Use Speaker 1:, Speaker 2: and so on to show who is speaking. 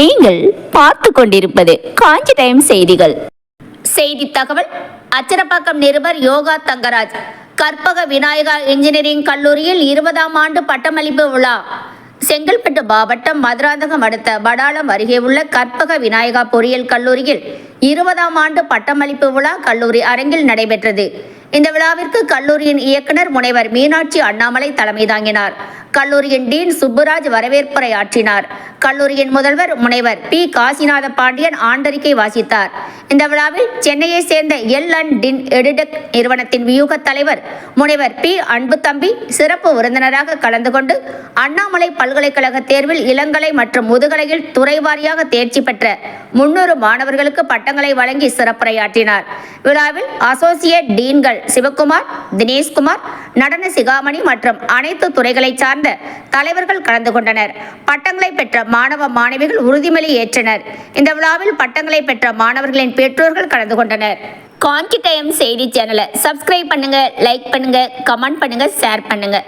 Speaker 1: நீங்கள் பார்த்து கொண்டிருப்பது காஞ்சி டைம் செய்திகள். செய்தி தகவல் அச்சரப்பாக்கம் நிருபர் யோகா தங்கராஜ். கற்பக விநாயகா இன்ஜினியரிங் கல்லூரியில் இருபதாம் ஆண்டு பட்டமளிப்பு விழா. செங்கல்பட்டு மாவட்டம் மதுராந்தகம் அடுத்த படாலம் அருகே உள்ள கற்பக விநாயகா பொறியியல் கல்லூரியில் இருபதாம் ஆண்டு பட்டமளிப்பு விழா கல்லூரி அரங்கில் நடைபெற்றது. இந்த விழாவிற்கு கல்லூரியின் இயக்குனர் முனைவர் மீனாட்சி அண்ணாமலை தலைமை தாங்கினார். கல்லூரியின் டீன் சுப்புராஜ் வரவேற்புரை ஆற்றினார். கல்லூரியின் முதல்வர் முனைவர் பி. காசிநாத பாண்டியன் ஆண்டறிக்கை வாசித்தார். இந்த விழாவில் சென்னையை சேர்ந்த எல். அண்ட் டின் எடிடெக் நிறுவனத்தின் வியூக தலைவர் முனைவர் பி. அன்புத்தம்பி சிறப்பு விருந்தினராக கலந்து கொண்டு அண்ணாமலை பல்கலைக்கழக தேர்வில் இளங்கலை மற்றும் முதுகலையில் துறை வாரியாக தேர்ச்சி பெற்ற முன்னூறு மாணவர்களுக்கு பட்டங்களை வழங்கி சிறப்புரையாற்றினார். விழாவில் அசோசியேட் டீன்கள் சிவக்குமார் தினேஷ்குமார் நடன சிகாமணி மற்றும் அனைத்து துறைகளைச் சார்ந்த தலைவர்கள் கலந்து கொண்டனர். பட்டங்களை பெற்ற மாணவ மாணவிகள் உறுதிமொழி ஏற்றனர். இந்த விழாவில் பட்டங்களை பெற்ற மாணவர்களின் பெற்றோர்கள் கலந்து கொண்டனர். காஞ்சி டைம் செய்தி சேனலை சப்ஸ்கிரைப் பண்ணுங்க லைக் பண்ணுங்க கமெண்ட் பண்ணுங்க ஷேர் பண்ணுங்க.